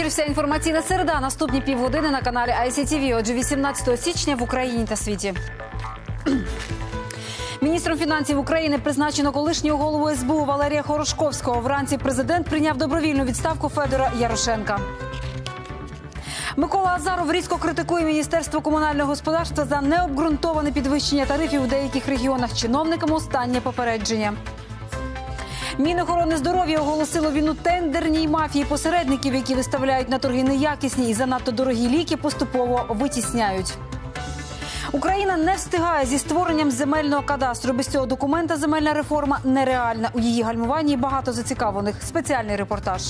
Вечір. Вся інформаційна середа. Наступні півгодини на каналі ICTV. Отже, 18 січня в Україні та світі. Міністром фінансів України призначено колишнього голову СБУ Валерія Хорошковського. Вранці президент прийняв добровільну відставку Федора Ярошенка. Микола Азаров різко критикує міністерство комунального господарства за необґрунтоване підвищення тарифів у деяких регіонах. Чиновникам останнє попередження. Мінохорони здоров'я оголосило війну тендерній мафії посередників, які виставляють на торги неякісні і занадто дорогі ліки, поступово витісняють. Україна не встигає зі створенням земельного кадастру. Без цього документа земельна реформа нереальна. У її гальмуванні багато зацікавлених. Спеціальний репортаж.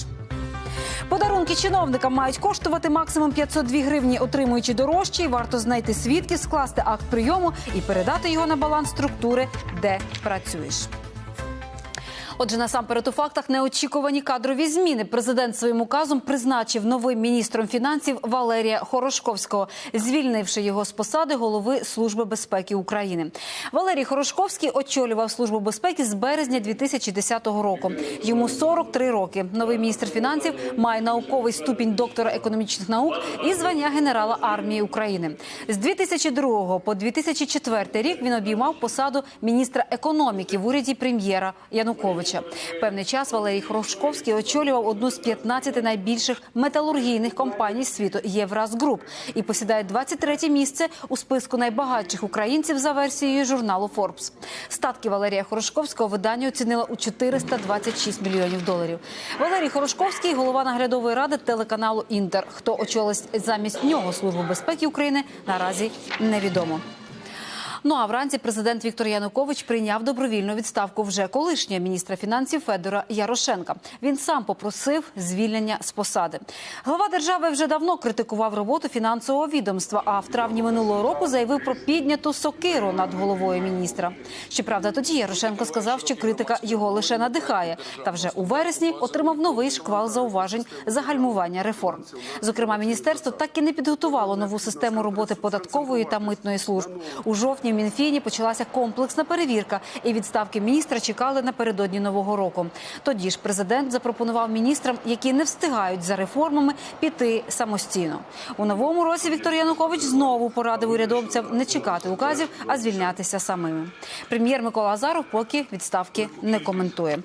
Подарунки чиновникам мають коштувати максимум 502 гривні. Отримуючи дорожчий, варто знайти свідків, скласти акт прийому і передати його на баланс структури, де працюєш. Отже, насамперед у фактах неочікувані кадрові зміни. Президент своїм указом призначив новим міністром фінансів Валерія Хорошковського, звільнивши його з посади голови Служби безпеки України. Валерій Хорошковський очолював службу безпеки з березня 2010 року. Йому 43 роки. Новий міністр фінансів має науковий ступінь доктора економічних наук і звання генерала армії України. З 2002 по 2004 рік він обіймав посаду міністра економіки в уряді прем'єра Януковича. Певний час Валерій Хрошковський очолював одну з 15 найбільших металургійних компаній світу Євразгруп і посідає 23 місце у списку найбагатших українців за версією журналу Forbes. Статки Валерія Хорошковського видання оцінило у 426 мільйонів доларів. Валерій Хорошковський, голова наглядової ради телеканалу Інтер. Хто очолить замість нього службу безпеки України, наразі невідомо. Ну а вранці президент Віктор Янукович прийняв добровільну відставку вже колишнього міністра фінансів Федора Ярошенка. Він сам попросив звільнення з посади. Глава держави вже давно критикував роботу фінансового відомства. А в травні минулого року заявив про підняту сокиру над головою міністра. Щоправда, тоді Ярошенко сказав, що критика його лише надихає. Та вже у вересні отримав новий шквал зауважень за гальмування реформ. Зокрема, міністерство так і не підготувало нову систему роботи податкової та митної служб. У жовтні в Мінфіні почалася комплексна перевірка, і відставки міністра чекали напередодні нового року. Тоді ж президент запропонував міністрам, які не встигають за реформами, піти самостійно. У новому році Віктор Янукович знову порадив урядовцям не чекати указів, а звільнятися самими. Прем'єр Микола Азаров поки відставки не коментує.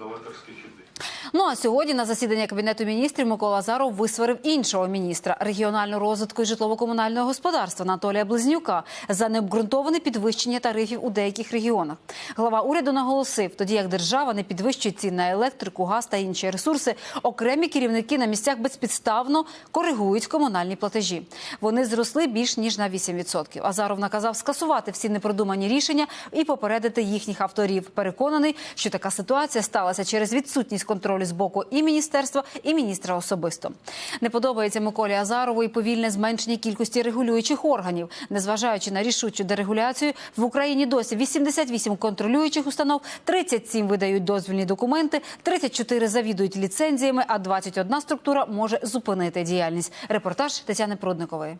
Ну а сьогодні на засідання кабінету міністрів Микола Азаров висварив іншого міністра регіонального розвитку і житлово-комунального господарства Анатолія Близнюка за необґрунтоване підвищення тарифів у деяких регіонах. Глава уряду наголосив, тоді як держава не підвищує цін на електрику, газ та інші ресурси, окремі керівники на місцях безпідставно коригують комунальні платежі. Вони зросли більш ніж на 8%. Азаров наказав скасувати всі непродумані рішення і попередити їхніх авторів. Переконаний, що така ситуація сталася через відсутність контролю з боку і міністерства, і міністра особисто. Не подобається Миколі Азарову і повільне зменшення кількості регулюючих органів, незважаючи на рішучу дерегуляцію, в Україні досі 88 контролюючих установ, 37 видають дозвільні документи, 34 завідують ліцензіями, а 21 структура може зупинити діяльність. Репортаж Тетяни Прудникової.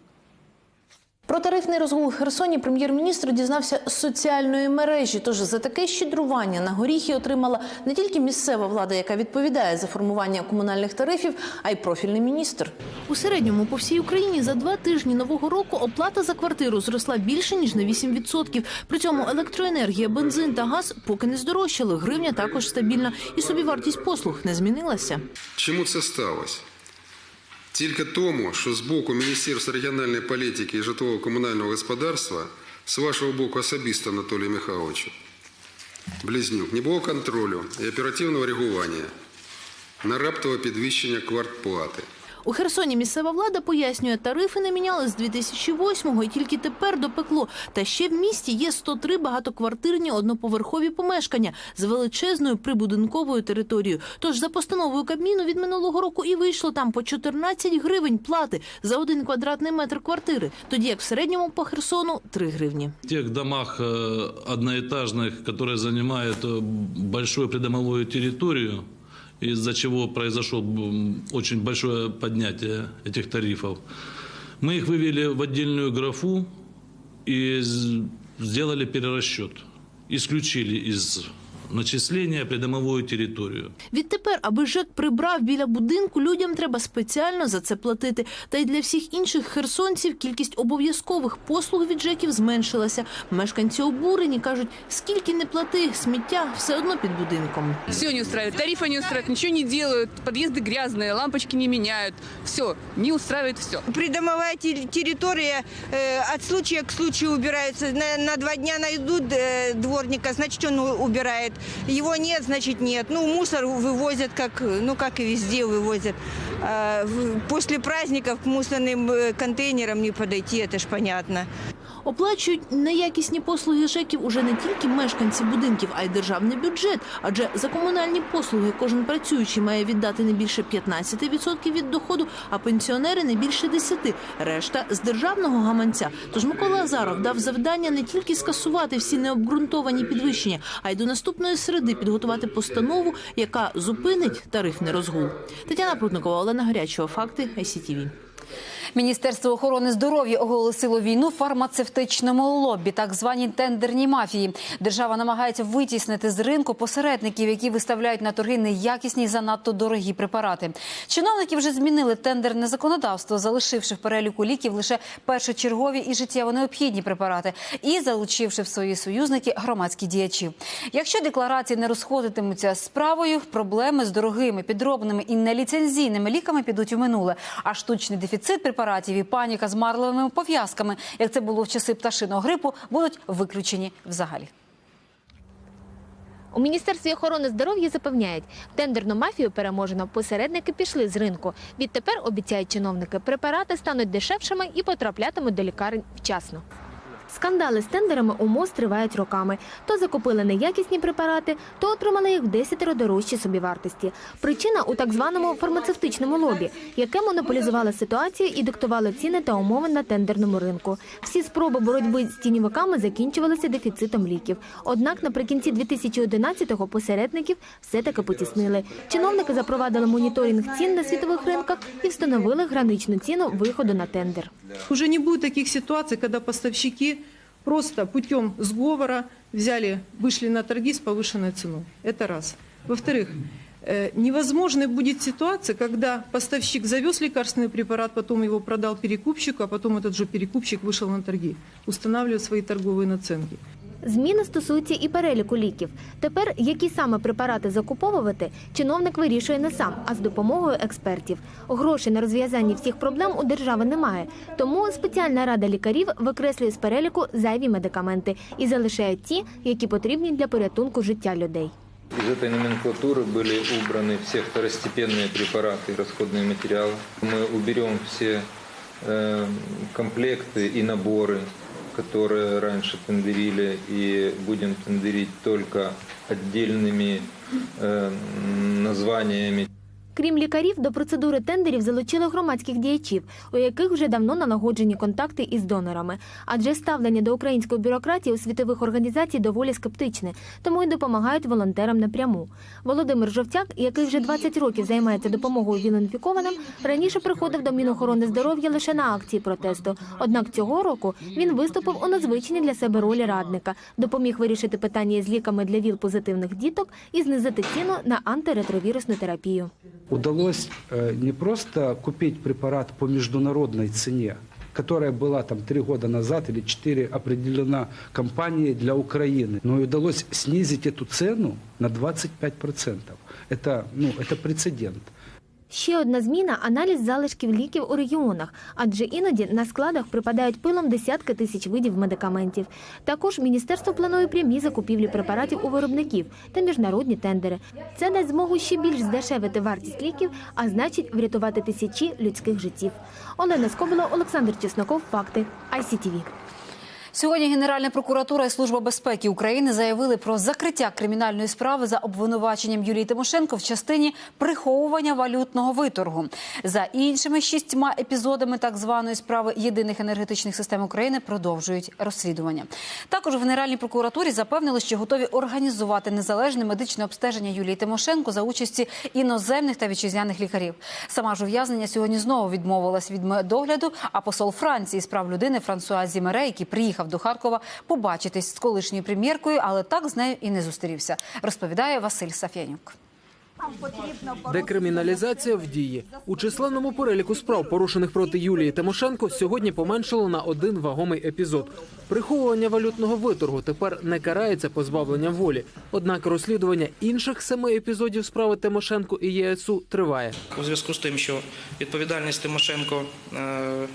Про тарифний розгул в Херсоні прем'єр-міністр дізнався з соціальної мережі. Тож за таке щедрування на горіхи отримала не тільки місцева влада, яка відповідає за формування комунальних тарифів, а й профільний міністр. У середньому по всій Україні за два тижні нового року оплата за квартиру зросла більше ніж на 8%. При цьому електроенергія, бензин та газ поки не здорожчали. Гривня також стабільна, і собівартість послуг не змінилася. Чому це сталося? Тільки тому, що з боку Міністерства регіональної політики і житлово-комунального господарства, з вашого боку особисто, Анатолій Михайлович, Близнюк, не було контролю і оперативного реагування на раптове підвищення квартплати. У Херсоні місцева влада пояснює, тарифи не міняли з 2008-го і тільки тепер допекло. Та ще в місті є 103 багатоквартирні одноповерхові помешкання з величезною прибудинковою територією. Тож за постановою Кабміну від минулого року і вийшло там по 14 гривень плати за один квадратний метр квартири, тоді як в середньому по Херсону 3 гривні. В тех домах э, одноэтажных, которые занимают э, большую придомовую территорию, из-за чего произошло очень большое поднятие этих тарифов, мы их вывели в отдельную графу и сделали перерасчет. Исключили из начисления придомовую территорию. Відтепер, аби ЖЕК прибрав біля будинку, людям треба спеціально за це платити. Та й для всіх інших херсонців кількість обов'язкових послуг від ЖЕКів зменшилася. Мешканці обурені кажуть, скільки не плати, сміття все одно під будинком. Все не устраивает. Тарифы не устраивают, ничего не делают. Подъезды грязные, лампочки не меняют. Все, не устраивает все. Придомовая те- территория э, от случая к случаю убирается. На, на два дня найдут э, дворника, значит, он у- убирает. Его нет, значит, нет. Ну, мусор вывозят, как, ну, как и везде вывозят. А, в- после праздников к мусорным э, контейнерам не подойти, это ж понятно. Оплачують неякісні послуги ЖЕКів уже не тільки мешканці будинків, а й державний бюджет. Адже за комунальні послуги кожен працюючий має віддати не більше 15% від доходу, а пенсіонери не більше 10%. Решта з державного гаманця. Тож Микола Азаров дав завдання не тільки скасувати всі необґрунтовані підвищення, а й до наступної середи підготувати постанову, яка зупинить тарифний розгул. Тетяна Прутникова, Олена Гарячова. Факти ICTV. Міністерство охорони здоров'я оголосило війну фармацевтичному лобі, так званій тендерній мафії. Держава намагається витіснити з ринку посередників, які виставляють на торги неякісні і занадто дорогі препарати. Чиновники вже змінили тендерне законодавство, залишивши в переліку ліків лише першочергові і життєво необхідні препарати, і залучивши в свої союзники громадські діячі. Якщо декларації не розходитимуться з справою, проблеми з дорогими, підробними і неліцензійними ліками підуть у минуле. А штучний дефіцит препаратів і паніка з марлевими пов'язками, як це було в часи пташиного грипу, будуть виключені взагалі. У міністерстві охорони здоров'я запевняють, тендерну мафію переможено. Посередники пішли з ринку. Відтепер обіцяють чиновники, препарати стануть дешевшими і потраплятимуть до лікарень вчасно. Скандали з тендерами у МОЗ тривають роками. То закупили неякісні препарати, то отримали їх в десятеро дорожчі собівартості. Причина у так званому фармацевтичному лобі, яке монополізувало ситуацію і диктувало ціни та умови на тендерному ринку. Всі спроби боротьби з тіньовиками закінчувалися дефіцитом ліків. Однак наприкінці 2011-го посередників все-таки потіснили. Чиновники запровадили моніторинг цін на світових ринках і встановили граничну ціну виходу на тендер. Уже не будет таких ситуаций, когда поставщики просто путем сговора взяли, вышли на торги с повышенной ценой. Это раз. Во-вторых, э, невозможной будет ситуация, когда поставщик завез лекарственный препарат, потом его продал перекупщику, а потом этот же перекупщик вышел на торги, устанавливает свои торговые наценки. Зміни стосуються і переліку ліків. Тепер які саме препарати закуповувати, чиновник вирішує не сам, а з допомогою експертів. Грошей на розв'язання всіх проблем у держави немає. Тому спеціальна рада лікарів викреслює з переліку зайві медикаменти і залишає ті, які потрібні для порятунку життя людей. Из этой номенклатуры были убраны все второстепенные препараты и расходные материалы. Мы уберем все э, комплекты и наборы, которые раньше тендерили, и будем тендерить только отдельными э, названиями. Крім лікарів, до процедури тендерів залучили громадських діячів, у яких вже давно налагоджені контакти із донорами. Адже ставлення до української бюрократії у світових організацій доволі скептичне, тому й допомагають волонтерам напряму. Володимир Жовтяк, який вже 20 років займається допомогою віл-інфікованим, раніше приходив до Мінохорони здоров'я лише на акції протесту. Однак цього року він виступив у незвичній для себе ролі радника, допоміг вирішити питання з ліками для ВІЛ-позитивних діток і знизити ціну на антиретровірусну терапію удалось э, не просто купить препарат по международной цене, которая была там три года назад или четыре определена компанией для Украины, но и удалось снизить эту цену на 25%. Это, ну, это прецедент. Ще одна зміна аналіз залишків ліків у регіонах, адже іноді на складах припадають пилом десятки тисяч видів медикаментів. Також міністерство планує прямі закупівлі препаратів у виробників та міжнародні тендери. Це дасть змогу ще більш здешевити вартість ліків, а значить врятувати тисячі людських життів. Олена Скобила, Олександр Чесноков. Факти ICTV. Сьогодні Генеральна прокуратура і Служба безпеки України заявили про закриття кримінальної справи за обвинуваченням Юлії Тимошенко в частині приховування валютного виторгу. За іншими шістьма епізодами так званої справи єдиних енергетичних систем України продовжують розслідування. Також в Генеральній прокуратурі запевнили, що готові організувати незалежне медичне обстеження Юлії Тимошенко за участі іноземних та вітчизняних лікарів. Сама ж ув'язнення сьогодні знову відмовилась від медогляду. А посол Франції з прав людини Франсуа Зімере, який приїхав приїхав до Харкова побачитись з колишньою прем'єркою, але так з нею і не зустрівся. Розповідає Василь Сафянюк. Декриміналізація в дії у численному переліку справ, порушених проти Юлії Тимошенко, сьогодні поменшало на один вагомий епізод. Приховування валютного виторгу тепер не карається позбавленням волі. Однак розслідування інших семи епізодів справи Тимошенко і ЄСУ триває. у зв'язку з тим, що відповідальність Тимошенко е,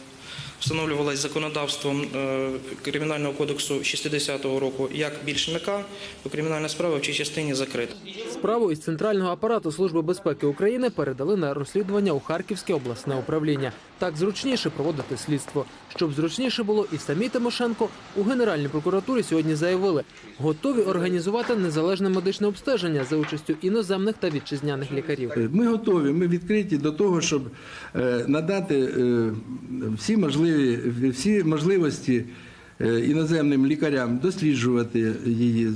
встановлювалась законодавством е, Кримінального кодексу 60-го року як більшника, то кримінальна справа в цій частині закрита. Справу із центрального апарату Служби безпеки України передали на розслідування у Харківське обласне управління. Так зручніше проводити слідство. Щоб зручніше було і самі Тимошенко у Генеральній прокуратурі сьогодні заявили, готові організувати незалежне медичне обстеження за участю іноземних та вітчизняних лікарів. Ми готові, ми відкриті до того, щоб е, надати е, всі можливі всі можливості е, іноземним лікарям досліджувати її,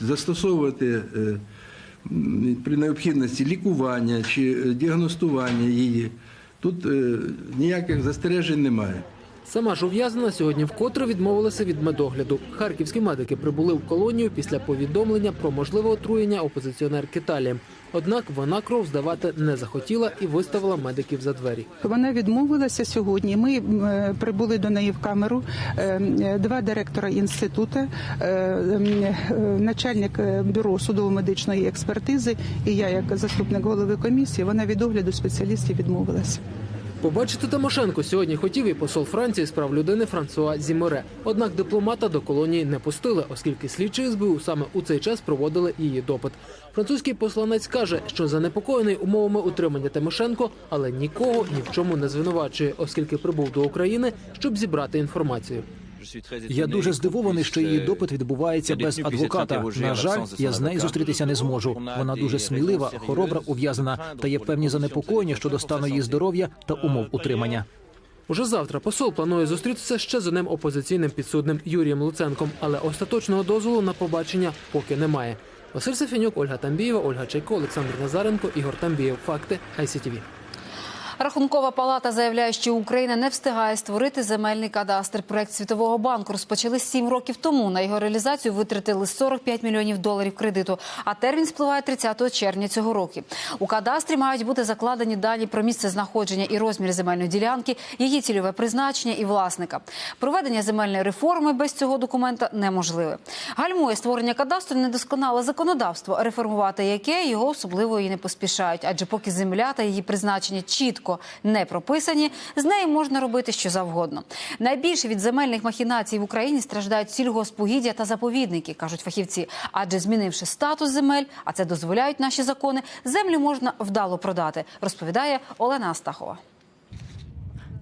застосовувати е, при необхідності лікування чи е, діагностування її. Тут ніяких застережень немає. Сама ж ув'язнена сьогодні вкотре відмовилася від медогляду. Харківські медики прибули в колонію після повідомлення про можливе отруєння опозиціонерки Талієм. Однак вона кров здавати не захотіла і виставила медиків за двері. Вона відмовилася сьогодні. Ми е, прибули до неї в камеру. е, е, Два директора інституту, начальник бюро судово-медичної експертизи і я, як заступник голови комісії, вона від огляду спеціалістів відмовилася. Побачити Тимошенко сьогодні хотів і посол Франції з прав людини Франсуа Зімере. Однак дипломата до колонії не пустили, оскільки слідчі СБУ саме у цей час проводили її допит. Французький посланець каже, що занепокоєний умовами утримання Тимошенко, але нікого ні в чому не звинувачує, оскільки прибув до України, щоб зібрати інформацію. Я дуже здивований, що її допит відбувається без адвоката. На жаль, я з нею зустрітися не зможу. Вона дуже смілива, хоробра, ув'язнена та є певні занепокоєння щодо стану її здоров'я та умов утримання. Уже завтра посол планує зустрітися ще з одним опозиційним підсудним Юрієм Луценком, але остаточного дозволу на побачення поки немає. Василь Сафінюк, Ольга Тамбієва, Ольга Чайко, Олександр Назаренко, Ігор Тамбієв. Факти ICTV. Рахункова палата заявляє, що Україна не встигає створити земельний кадастр. Проект Світового банку розпочали сім років тому. На його реалізацію витратили 45 мільйонів доларів кредиту. А термін спливає 30 червня цього року. У кадастрі мають бути закладені дані про місце знаходження і розмір земельної ділянки, її цільове призначення і власника. Проведення земельної реформи без цього документа неможливе. Гальмує створення кадастру недосконале законодавство, реформувати яке його особливо і не поспішають. Адже поки земля та її призначення чітко не прописані, з нею можна робити що завгодно. Найбільше від земельних махінацій в Україні страждають сільгоспугіддя та заповідники, кажуть фахівці. Адже змінивши статус земель, а це дозволяють наші закони, землю можна вдало продати, розповідає Олена Астахова.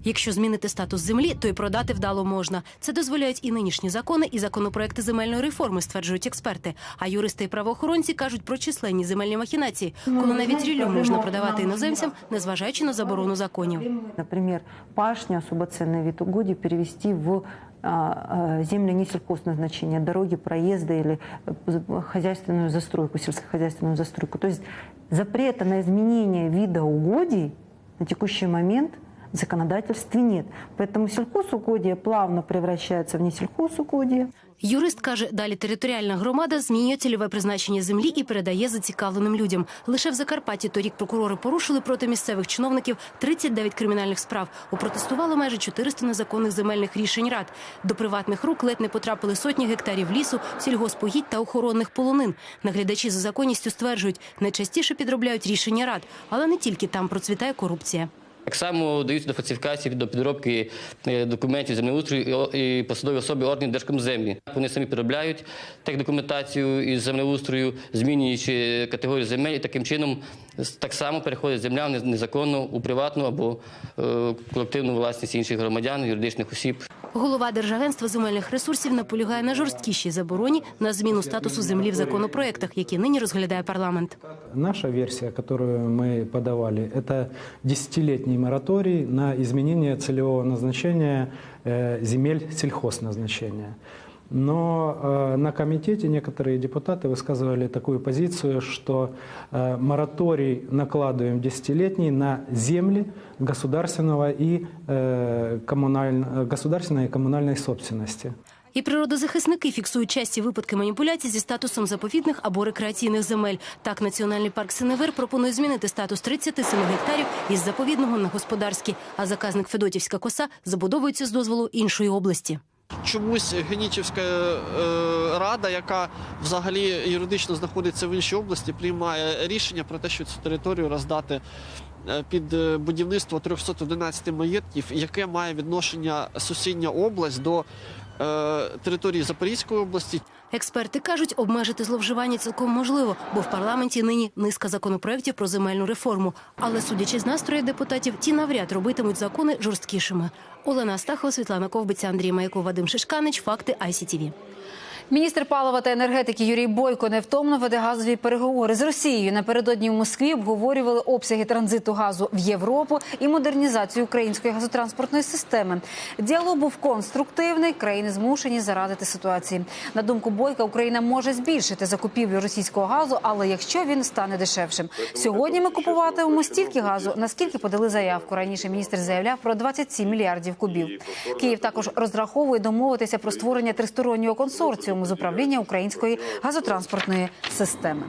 Якщо змінити статус землі, то й продати вдало можна. Це дозволяють і нинішні закони, і законопроекти земельної реформи, стверджують експерти. А юристи і правоохоронці кажуть про численні земельні махінації, коли навіть ріллю можна продавати іноземцям, незважаючи на заборону законів. Например, пашню, особо ценный вид угодий перевести в а, а, земли не сельхозназначения, дороги, проезды или э, хозяйственную застройку, сельскохозяйственную застройку. То есть запрета на изменение вида угодий на текущий момент в законодательстве нет. Поэтому сельхозугодия плавно превращаются в несельхозугодия. Юрист каже, далі територіальна громада змінює цільове призначення землі і передає зацікавленим людям. Лише в Закарпатті торік прокурори порушили проти місцевих чиновників 39 кримінальних справ. Опротестували майже 400 незаконних земельних рішень рад. До приватних рук ледь не потрапили сотні гектарів лісу, сільгоспогідь та охоронних полонин. Наглядачі за законністю стверджують, найчастіше підробляють рішення рад, але не тільки там процвітає корупція. Так само даються до фальсифікації, до підробки е, документів землеустрою і посадові особи органів Держкомземлі. Вони самі підробляють так документацію із землеустрою, змінюючи категорію земель, і таким чином так само переходить земля незаконно у приватну або е, колективну власність інших громадян, юридичних осіб. Голова Держагентства земельних ресурсів наполягає на жорсткішій забороні на зміну статусу землі в законопроектах, які нині розглядає парламент. Наша версия, которую мы подавали, це это десятилетний мораторий на изменение целевого назначения э, земель сельхозназначения. Но э, на комитете некоторые депутаты высказывали такую позицию, что э, мораторий накладываем десятилетний на земли государственного и, коммуналь- государственной и коммунальной собственности. І природозахисники фіксують часті випадки маніпуляцій зі статусом заповідних або рекреаційних земель. Так, Національний парк Синевир пропонує змінити статус 37 гектарів із заповідного на господарський, а заказник Федотівська коса забудовується з дозволу іншої області. Чомусь Генічівська е, рада, яка взагалі юридично знаходиться в іншій області, приймає рішення про те, що цю територію роздати е, під е, будівництво 311 маєтків, яке має відношення сусідня область до території Запорізької області. Експерти кажуть, обмежити зловживання цілком можливо, бо в парламенті нині низка законопроєктів про земельну реформу. Але судячи з настрою депутатів, ті навряд робитимуть закони жорсткішими. Олена Астахова, Світлана Ковбиця, Андрій Маяков, Вадим Шишканич. Факти ICTV. Міністр палива та енергетики Юрій Бойко невтомно веде газові переговори з Росією. Напередодні в Москві обговорювали обсяги транзиту газу в Європу і модернізацію української газотранспортної системи. Діалог був конструктивний. Країни змушені зарадити ситуації. На думку Бойка, Україна може збільшити закупівлю російського газу, але якщо він стане дешевшим. Сьогодні ми купуватимемо стільки газу, наскільки подали заявку. Раніше міністр заявляв про 27 мільярдів кубів. Київ також розраховує домовитися про створення тристороннього консорціуму з управління української газотранспортної системи.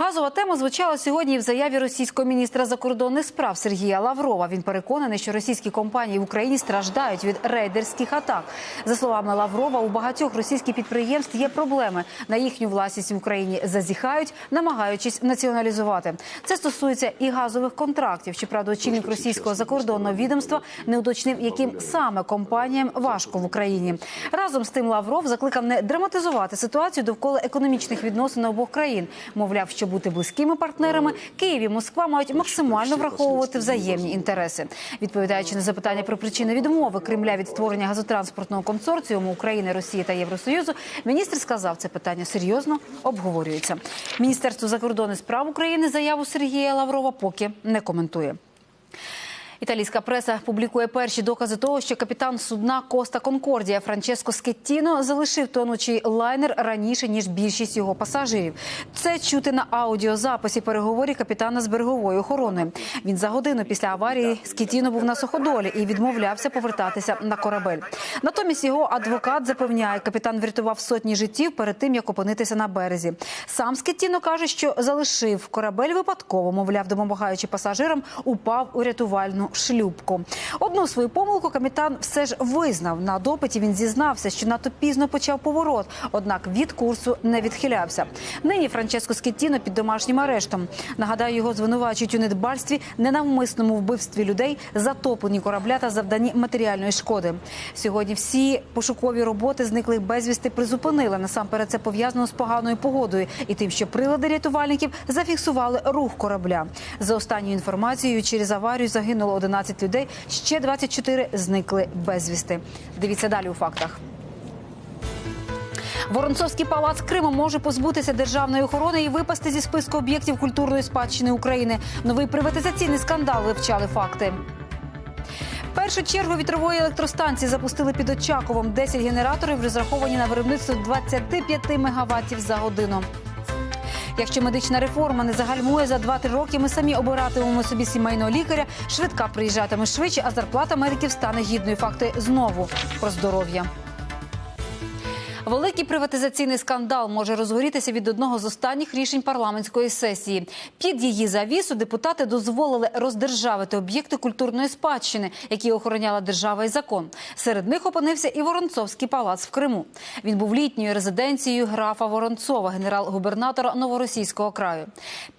Газова тема звучала сьогодні в заяві російського міністра закордонних справ Сергія Лаврова. Він переконаний, що російські компанії в Україні страждають від рейдерських атак. За словами Лаврова, у багатьох російських підприємств є проблеми. На їхню власність в Україні зазіхають, намагаючись націоналізувати. Це стосується і газових контрактів. Щоправда, очільник російського закордонного відомства не уточнив, яким саме компаніям важко в Україні. Разом з тим Лавров закликав не драматизувати ситуацію довкола економічних відносин обох країн. Мовляв, щоб бути близькими партнерами, Київ і Москва мають максимально враховувати взаємні інтереси. Відповідаючи на запитання про причини відмови Кремля від створення газотранспортного консорціуму України, Росії та Євросоюзу, міністр сказав, це питання серйозно обговорюється. Міністерство закордонних справ України заяву Сергія Лаврова поки не коментує. Італійська преса публікує перші докази того, що капітан судна Коста Конкордія Франческо Скеттіно залишив тонучий лайнер раніше ніж більшість його пасажирів. Це чути на аудіозаписі переговорів капітана з береговою охороною. Він за годину після аварії Скеттіно був на суходолі і відмовлявся повертатися на корабель. Натомість його адвокат запевняє, капітан врятував сотні життів перед тим, як опинитися на березі. Сам Скеттіно каже, що залишив корабель випадково, мовляв, допомагаючи пасажирам, упав у рятувальну шлюбку. Одну свою помилку капітан все ж визнав. На допиті він зізнався, що надто пізно почав поворот, однак від курсу не відхилявся. Нині Франческо Скеттіно під домашнім арештом. Нагадаю, його звинувачують у недбальстві, ненавмисному вбивстві людей, затопленні корабля та завданні матеріальної шкоди. Сьогодні всі пошукові роботи зниклих безвісти призупинили. Насамперед це пов'язано з поганою погодою і тим, що прилади рятувальників зафіксували рух корабля. За останньою інформацією, через аварію загинуло 11 людей, ще 24 зникли безвісти. Дивіться далі у фактах. Воронцовський палац Криму може позбутися державної охорони і випасти зі списку об'єктів культурної спадщини України. Новий приватизаційний скандал вивчали факти. Першу чергу вітрової електростанції запустили під Очаковом. 10 генераторів розраховані на виробництво 25 мегаваттів за годину. Якщо медична реформа не загальмує за 2-3 роки, ми самі обиратимемо собі сімейного лікаря. Швидка приїжджатиме швидше, а зарплата медиків стане гідною. Факти знову про здоров'я. Великий приватизаційний скандал може розгорітися від одного з останніх рішень парламентської сесії. Під її завісу депутати дозволили роздержавити об'єкти культурної спадщини, які охороняла держава і закон. Серед них опинився і Воронцовський палац в Криму. Він був літньою резиденцією графа Воронцова, генерал-губернатора новоросійського краю.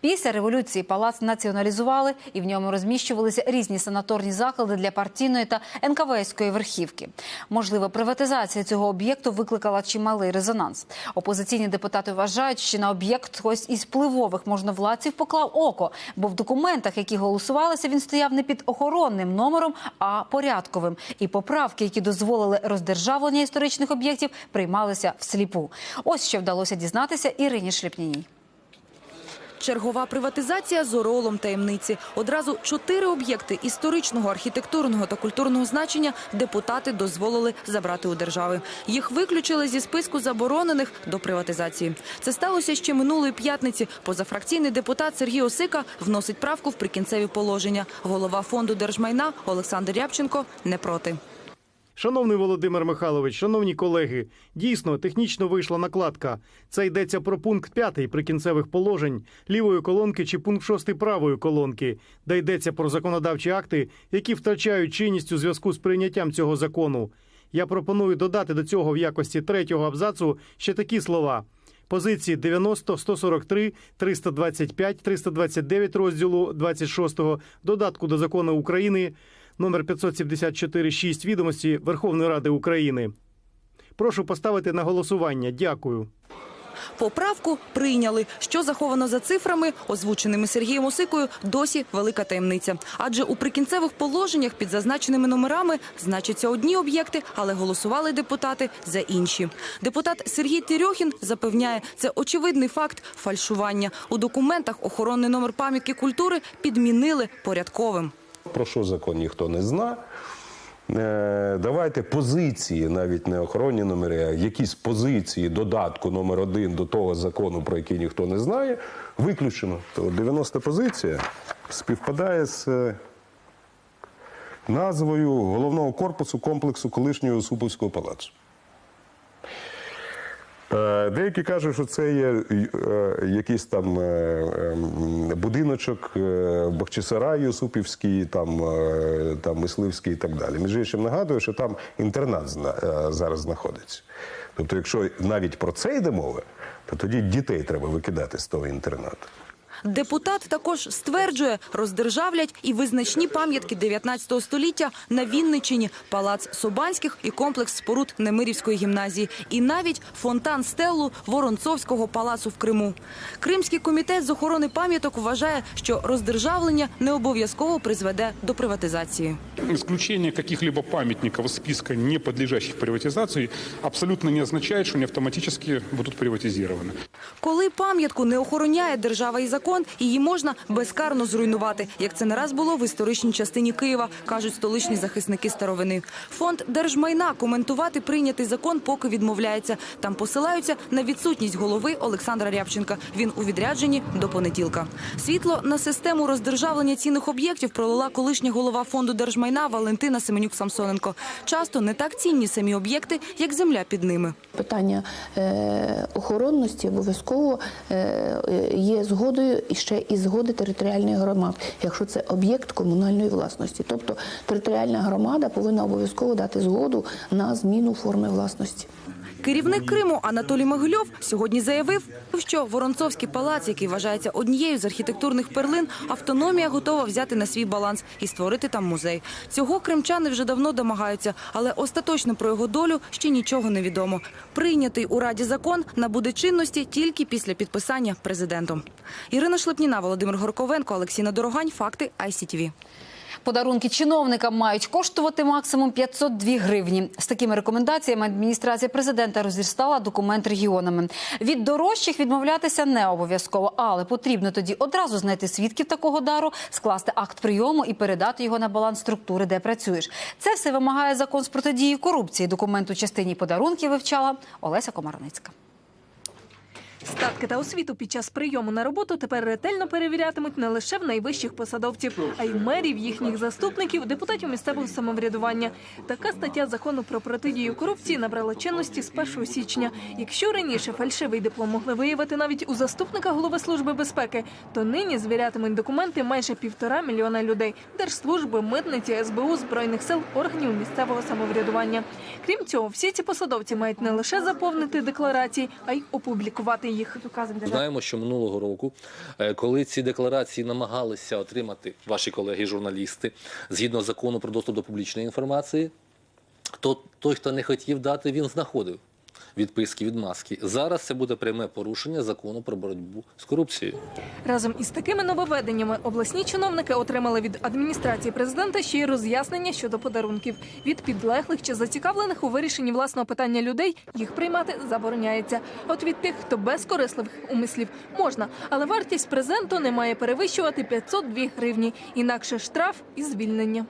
Після революції палац націоналізували і в ньому розміщувалися різні санаторні заклади для партійної та НКВСької верхівки. Можливо, приватизація цього об'єкту викликала чималий резонанс. Опозиційні депутати вважають, що на об'єкт хтось із впливових можновладців поклав око, бо в документах, які голосувалися, він стояв не під охоронним номером, а порядковим. І поправки, які дозволили роздержавлення історичних об'єктів, приймалися всліпу. Ось що вдалося дізнатися Ірині Шліпніній. Чергова приватизація з оролом таємниці. Одразу чотири об'єкти історичного, архітектурного та культурного значення депутати дозволили забрати у держави. Їх виключили зі списку заборонених до приватизації. Це сталося ще минулої п'ятниці. Позафракційний депутат Сергій Осика вносить правку в прикінцеві положення. Голова фонду держмайна Олександр Рябченко не проти. Шановний Володимир Михайлович, шановні колеги, дійсно технічно вийшла накладка. Це йдеться про пункт 5 прикінцевих положень лівої колонки чи пункт 6 правої колонки, де йдеться про законодавчі акти, які втрачають чинність у зв'язку з прийняттям цього закону. Я пропоную додати до цього в якості третього абзацу ще такі слова. Позиції 90, 143, 325, 329 розділу 26 додатку до закону України номер 574 6 відомості Верховної Ради України. Прошу поставити на голосування. Дякую. Поправку прийняли. Що заховано за цифрами, озвученими Сергієм Осикою, досі велика таємниця. Адже у прикінцевих положеннях під зазначеними номерами значаться одні об'єкти, але голосували депутати за інші. Депутат Сергій Терьохін запевняє, це очевидний факт фальшування. У документах охоронний номер пам'ятки культури підмінили порядковим. Про що закон ніхто не зна. Е, Давайте позиції, навіть не охоронні номери, а якісь позиції додатку номер один до того закону, про який ніхто не знає, виключено. То 90 позиція співпадає з е, назвою головного корпусу комплексу колишнього Суповського палацу. Е, Деякі кажуть, що це є е, якийсь там е, ем, будиночок Бахчисарай Юсупівський, там, там Мисливський і так далі. Між іншим нагадую, що там інтернат зараз знаходиться. Тобто, якщо навіть про це йде мова, то тоді дітей треба викидати з того інтернату. Депутат також стверджує, роздержавлять і визначні пам'ятки 19 століття на Вінничині, палац Собанських і комплекс споруд Немирівської гімназії, і навіть фонтан стелу Воронцовського палацу в Криму. Кримський комітет з охорони пам'яток вважає, що роздержавлення не обов'язково призведе до приватизації. Исключение каких-либо памятников из списка, не подлежащих приватизации, абсолютно не означает, что они автоматически будут приватизированы. Коли пам'ятку не охороняє держава і закон, її можна безкарно зруйнувати, як це не раз було в історичній частині Києва, кажуть столичні захисники старовини. Фонд держмайна коментувати прийнятий закон поки відмовляється. Там посилаються на відсутність голови Олександра Рябченка. Він у відрядженні до понеділка. Світло на систему роздержавлення цінних об'єктів пролила колишня голова фонду держмайна Валентина Семенюк-Самсоненко. Часто не так цінні самі об'єкти, як земля під ними. Питання е, охоронності обов'язково е, є згодою і ще і згоди територіальної громади, якщо це об'єкт комунальної власності. Тобто територіальна громада повинна обов'язково дати згоду на зміну форми власності. Керівник Криму Анатолій Могильов сьогодні заявив, що Воронцовський палац, який вважається однією з архітектурних перлин, автономія готова взяти на свій баланс і створити там музей. Цього кримчани вже давно домагаються, але остаточно про його долю ще нічого не відомо. Прийнятий у Раді закон набуде чинності тільки після підписання президентом. Ірина Шлепніна, Володимир Горковенко, Олексій Надорогань. Факти ICTV. Подарунки чиновникам мають коштувати максимум 502 гривні. З такими рекомендаціями адміністрація президента розіслала документ регіонами. Від дорожчих відмовлятися не обов'язково, але потрібно тоді одразу знайти свідків такого дару, скласти акт прийому і передати його на баланс структури, де працюєш. Це все вимагає закон з протидії корупції. Документ у частині подарунків вивчала Олеся Комарницька. Статки та освіту під час прийому на роботу тепер ретельно перевірятимуть не лише в найвищих посадовців, а й в мерів, їхніх заступників, депутатів місцевого самоврядування. Така стаття закону про протидію корупції набрала чинності з 1 січня. Якщо раніше фальшивий диплом могли виявити навіть у заступника голови служби безпеки, то нині звірятимуть документи майже півтора мільйона людей держслужби, митниці, СБУ, збройних сил, органів місцевого самоврядування. Крім цього, всі ці посадовці мають не лише заповнити декларації, а й опублікувати їх. Знаємо, що минулого року, е, коли ці декларації намагалися отримати ваші колеги-журналісти згідно закону про доступ до публічної інформації, то той, хто не хотів дати, він знаходив відписки від маски. Зараз це буде пряме порушення закону про боротьбу з корупцією. Разом із такими нововведеннями обласні чиновники отримали від адміністрації президента ще й роз'яснення щодо подарунків. Від підлеглих чи зацікавлених у вирішенні власного питання людей їх приймати забороняється. От від тих, хто без корисливих умислів, можна, але вартість презенту не має перевищувати 502 гривні. Інакше штраф і звільнення.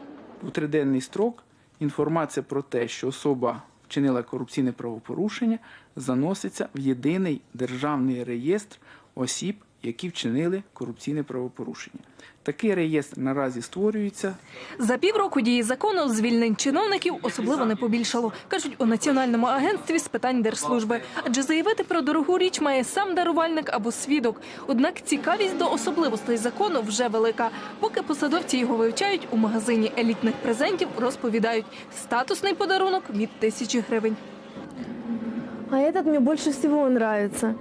у триденний строк інформація про те, що особа вчинила корупційне правопорушення, заноситься в єдиний державний реєстр осіб, які вчинили корупційне правопорушення. Такий реєстр наразі створюється. За півроку дії закону звільнень чиновників особливо не побільшало, кажуть у Національному агентстві з питань держслужби. Адже заявити про дорогу річ має сам дарувальник або свідок. Однак цікавість до особливостей закону вже велика. Поки посадовці його вивчають у магазині елітних презентів, розповідають статусний подарунок від тисячі гривень. А этот мне больше всего нравится.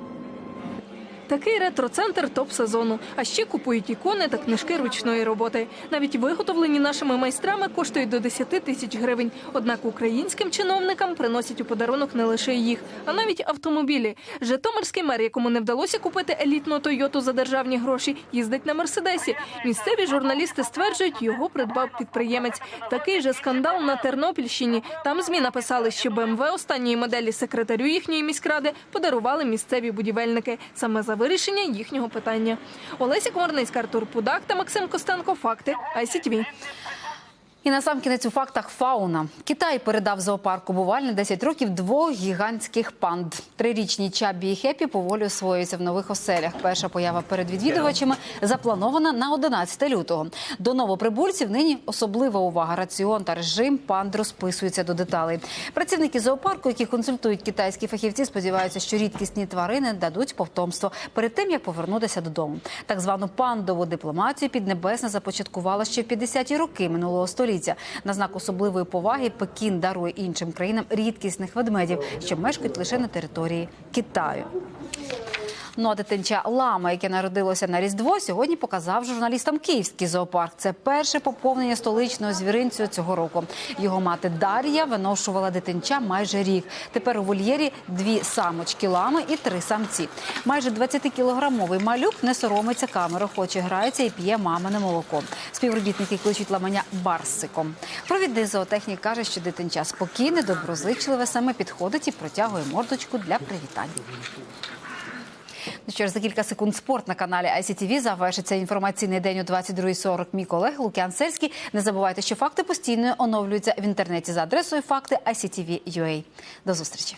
Такий ретро-центр топ-сезону. А ще купують ікони та книжки ручної роботи. Навіть виготовлені нашими майстрами коштують до 10 тисяч гривень. Однак українським чиновникам приносять у подарунок не лише їх, а навіть автомобілі. Житомирський мер, якому не вдалося купити елітну Тойоту за державні гроші, їздить на мерседесі. Місцеві журналісти стверджують, його придбав підприємець. Такий же скандал на Тернопільщині. Там змі написали, що БМВ останньої моделі секретарю їхньої міськради подарували місцеві будівельники саме за вирішення їхнього питання. Олеся Комарницька, Артур Пудак та Максим Костенко. Факти ICTV. І на сам кінець у фактах фауна. Китай передав зоопарку бувальне 10 років двох гігантських панд. Трирічні Чабі і Хепі поволі освоюються в нових оселях. Перша поява перед відвідувачами запланована на 11 лютого. До новоприбульців нині особлива увага. Раціон та режим панд розписуються до деталей. Працівники зоопарку, які консультують китайські фахівці, сподіваються, що рідкісні тварини дадуть повтомство перед тим, як повернутися додому. Так звану пандову дипломатію Піднебесна започаткувала ще в 50-ті роки минулого століття. На знак особливої поваги Пекін дарує іншим країнам рідкісних ведмедів, що мешкають лише на території Китаю. Ну а дитинча лама, яке народилося на Різдво, сьогодні показав журналістам Київський зоопарк. Це перше поповнення столичного звіринцю цього року. Його мати Дар'я виношувала дитинча майже рік. Тепер у вольєрі дві самочки лами і три самці. Майже 20-кілограмовий малюк не соромиться камери, хоче грається і п'є мамине молоко. Співробітники кличуть ламаня барсиком. Провідний зоотехнік каже, що дитинча спокійне, доброзичливе, саме підходить і протягує мордочку для привітань. Ну ж, за кілька секунд спорт на каналі ICTV завершиться інформаційний день о 22.40. Мій колег Лук'ян Сельський. Не забувайте, що факти постійно оновлюються в інтернеті за адресою факти ICTV.ua. До зустрічі.